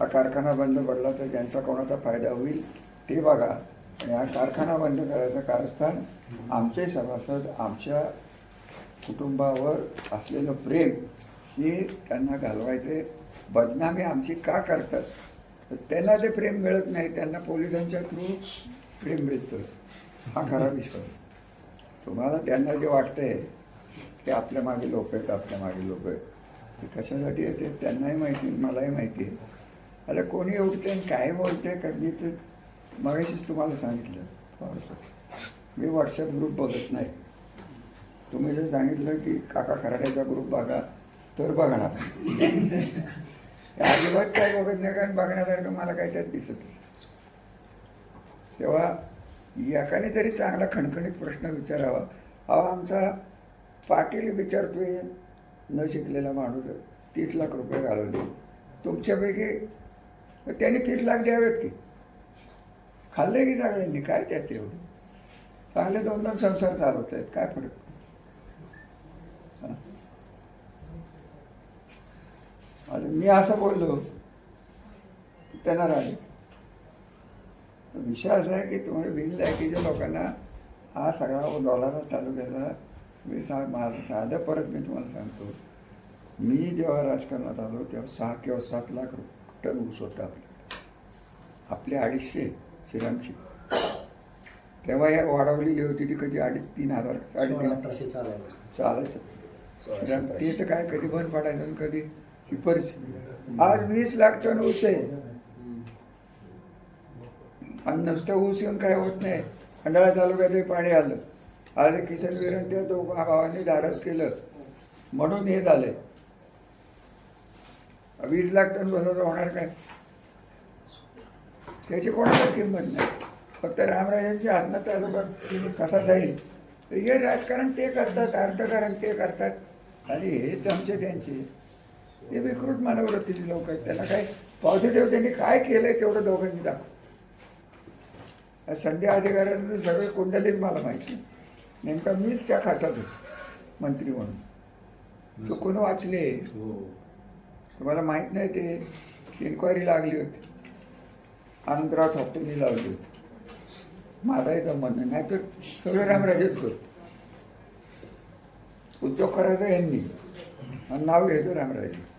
हा कारखाना बंद पडला तर ज्यांचा कोणाचा फायदा होईल ते बघा. आणि हा कारखाना बंद करायचं कारस्थान आमचे सभासद आमच्या कुटुंबावर असलेलं प्रेम हे त्यांना घालवायचे. बदनामी आमची का करतात? तर त्यांना ते प्रेम मिळत नाही. त्यांना पोलिसांच्या थ्रू प्रेम मिळतं. हा खरा विश्वास. तुम्हाला त्यांना जे वाटतंय की आपल्या मागे लोक आहेत आपल्या मागे लोक आहेत. ते कशासाठी येते त्यांनाही माहिती मलाही माहिती आहे. अरे कोणी उठते आणि काय बोलते का मी ते मगाशीच तुम्हाला सांगितलं. मी व्हॉट्सअप ग्रुप बघत नाही. तुम्ही जर सांगितलं की काका खराड्याचा ग्रुप बघा तर बघणार अजिबात काय बघत नाही कारण बघण्यासारखं मला काय त्यात दिसत नाही. तेव्हा एकाने तरी चांगला खणखणीत प्रश्न विचारावा. अहो आमचा पाटील विचारतोय न शिकलेला माणूस तीस लाख रुपये घालवले. तुमच्यापैकी त्यांनी तीस लाख द्यावेत की. खाल्ले की चांगल्यांनी? काय त्यात एवढं? चांगले दोन दोन संसार चालवत आहेत. काय फरक? सांग. आता मी असं बोललो त्यांना राहिले विषय असा आहे की तुम्ही बिन लायकीच्या लोकांना हा सगळा डॉलर तालुक्याचा मी सा माझं साधं परत मी तुम्हाला सांगतो. मी जेव्हा राजकारणात आलो तेव्हा सहा किंवा सात लाख रुपये टन ऊस होता आपल्याकडे आपले अडीचशे श्रीरामची तेव्हा या वाढवलेली होती ती कधी अडीच तीन हजार साडेतीन चालायचं. श्रीराम ते तर काय कधी बंद पडायचं कधी ही परिस्थिती. आज वीस लाख टन ऊस आहे. आणि नुसतं ऊस येऊन काय होत नाही. खंडाळा तालुक्यातही पाणी आलं. आज किसन विरण त्या दोघा भावांनी धाडस केलं. म्हणून हे झालंय. वीस लाख टन बसायचं होणार काय? त्याची कोणाला किंमत नाही. फक्त रामराजांच्या हातनं तालुका कसा जाईल? तर हे राजकारण ते करतात अर्थकारण ते करतात. आणि हेच आमचे त्यांचे. हे विकृत मानववृत्तीचे लोक आहेत. त्याला काय पॉझिटिव्ह त्यांनी काय केलंय तेवढं दोघांनी दाखव. संध्या अधिकाऱ्यांचं सगळे कुंडलीच मला माहिती नेमका मीच त्या खात्यात होतो मंत्री म्हणून. चुकून वाचले. हो. तुम्हाला माहीत नाही ते. इन्क्वायरी लागली होती. अंतरात थोपटेंनी लावली मारायचं मन नाही तर सगळं रामराजेच करतो उद्योग करायचा यांनी. आणि नाव घ्यायचं रामराजे.